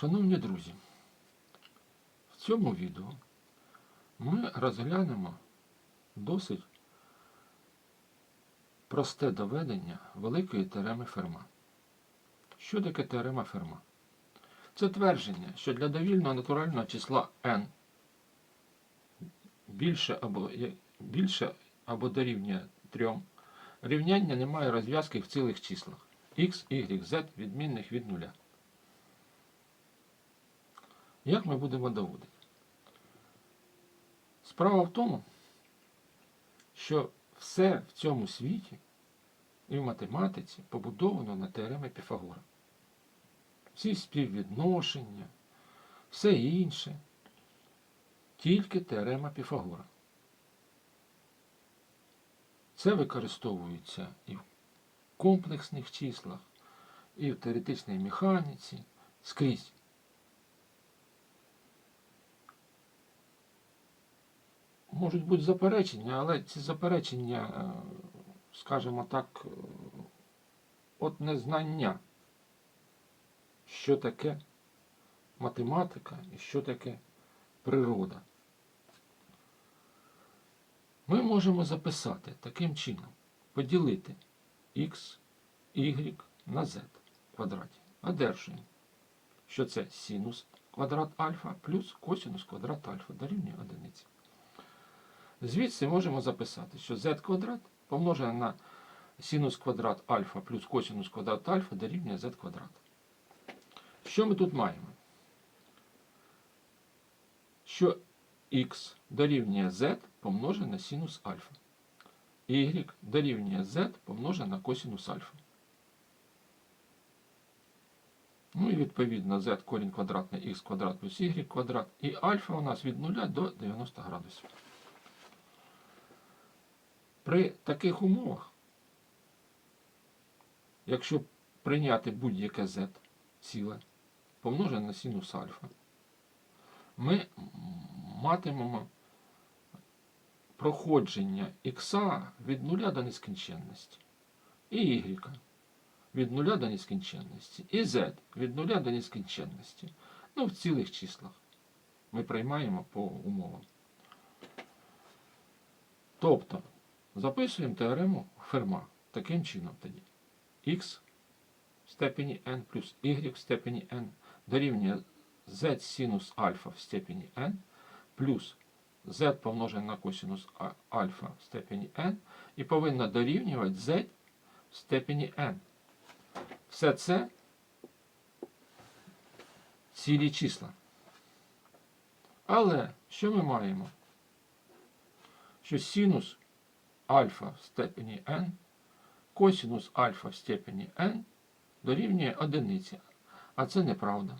Шановні друзі, в цьому відео ми розглянемо досить просте доведення великої теореми Ферма. Що таке теорема Ферма? Це твердження, що для довільного натурального числа n більше або, більше або дорівнює 3, рівняння не має розв'язки в цілих числах x, y, z відмінних від нуля. Як ми будемо доводити? Справа в тому, що все в цьому світі і в математиці побудовано на теоремі Піфагора. Всі співвідношення, все інше, тільки теорема Піфагора. Це використовується і в комплексних числах, і в теоретичній механіці, скрізь. Можуть бути заперечення, але ці заперечення, е, скажімо так, е, от незнання, що таке математика і що таке природа. Ми можемо записати таким чином, поділити x, y на z квадраті. Одержуємо, що це синус квадрат альфа плюс косинус квадрат альфа дорівнює одиниці. Звідси можемо записати, що z квадрат помножене на синус квадрат альфа плюс косинус квадрат альфа дорівнює z квадрат. Що ми тут маємо? Що x дорівнює z помножене на синус альфа. y дорівнює z помножене на косинус альфа. Ну і відповідно z корінь квадратний x квадрат плюс y квадрат. І альфа у нас від 0 до 90 градусів. При таких умовах, якщо прийняти будь-яке z ціле, помножене на синус альфа, ми матимемо проходження х від 0 до нескінченності, і y від 0 до нескінченності, і z від 0 до нескінченності. Ну, в цілих числах ми приймаємо по умовам. Тобто, записуємо теорему Ферма таким чином тоді. х в степені n плюс y в степені n дорівнює z синус альфа в степені n плюс z помножене на косинус альфа в степені n і повинна дорівнювати z в степені n. Все це цілі числа. Але що ми маємо? Що синус альфа в степені n, косинус альфа в степені n дорівнює одиниці. А це неправда.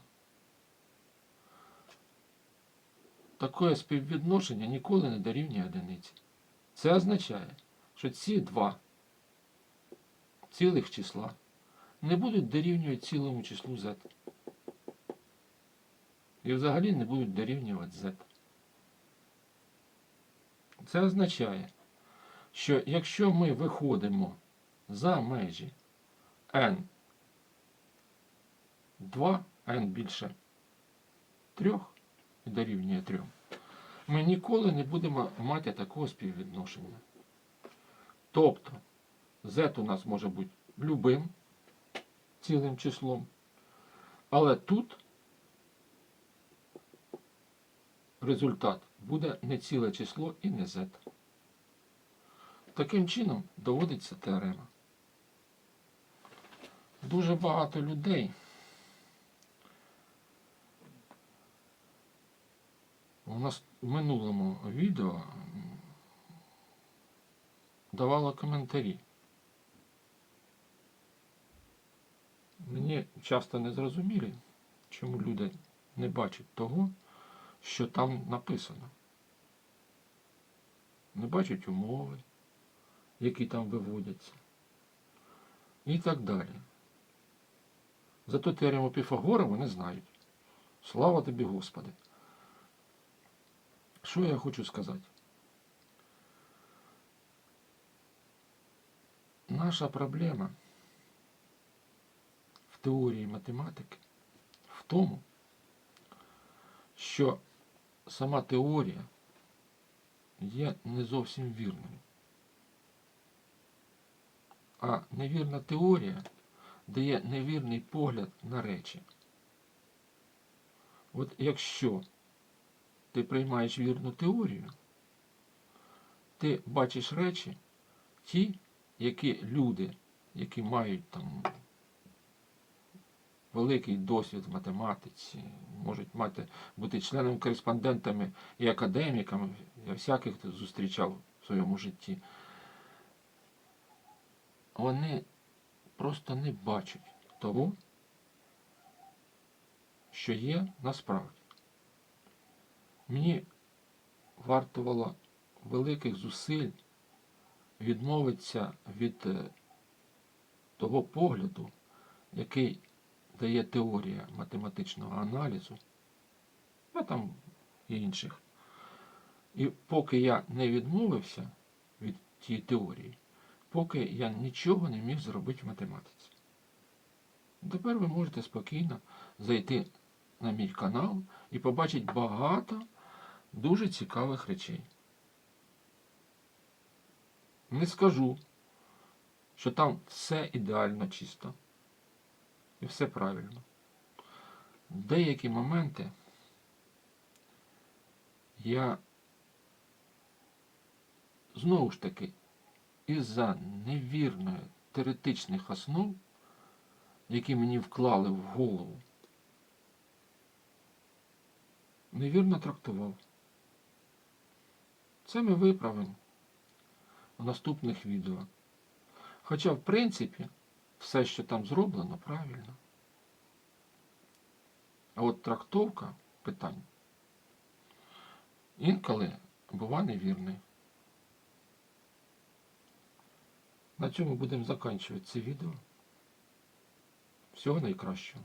Таке співвідношення ніколи не дорівнює одиниці. Це означає, що ці два цілих числа не будуть дорівнювати цілому числу z. І взагалі не будуть дорівнювати z. Це означає, що якщо ми виходимо за межі n 2, n більше 3 і дорівнює 3, ми ніколи не будемо мати такого співвідношення. Тобто z у нас може бути любим цілим числом, але тут результат буде не ціле число і не z. Таким чином доводиться теорема. Дуже багато людей у нас в минулому відео давало коментарі. Мені часто не зрозумілі, чому люди не бачать того, що там написано. Не бачать умови, які там виводяться. І так далі. Зато теорему Піфагора вони знають. Слава тобі, Господи! Що я хочу сказати? Наша проблема в теорії математики в тому, що сама теорія є не зовсім вірною. А невірна теорія дає невірний погляд на речі. От якщо ти приймаєш вірну теорію, ти бачиш речі, ті, які люди, які мають там великий досвід в математиці, можуть мати, бути членами-кореспондентами і академіками, я всяких зустрічав в своєму житті, вони просто не бачать того, що є насправді. Мені вартувало великих зусиль відмовитися від е, того погляду, який дає теорія математичного аналізу, а там і інших. І поки я не відмовився від тієї теорії, поки я нічого не міг зробити в математиці. Тепер ви можете спокійно зайти на мій канал і побачити багато дуже цікавих речей. Не скажу, що там все ідеально чисто і все правильно. Деякі моменти я знову ж таки із-за невірної теоретичних основ, які мені вклали в голову, невірно трактував. Це ми виправимо в наступних відео. Хоча, в принципі, все, що там зроблено, правильно. А от трактовка питань інколи бува невірною. На цьому будемо закінчувати це відео. Всього найкращого.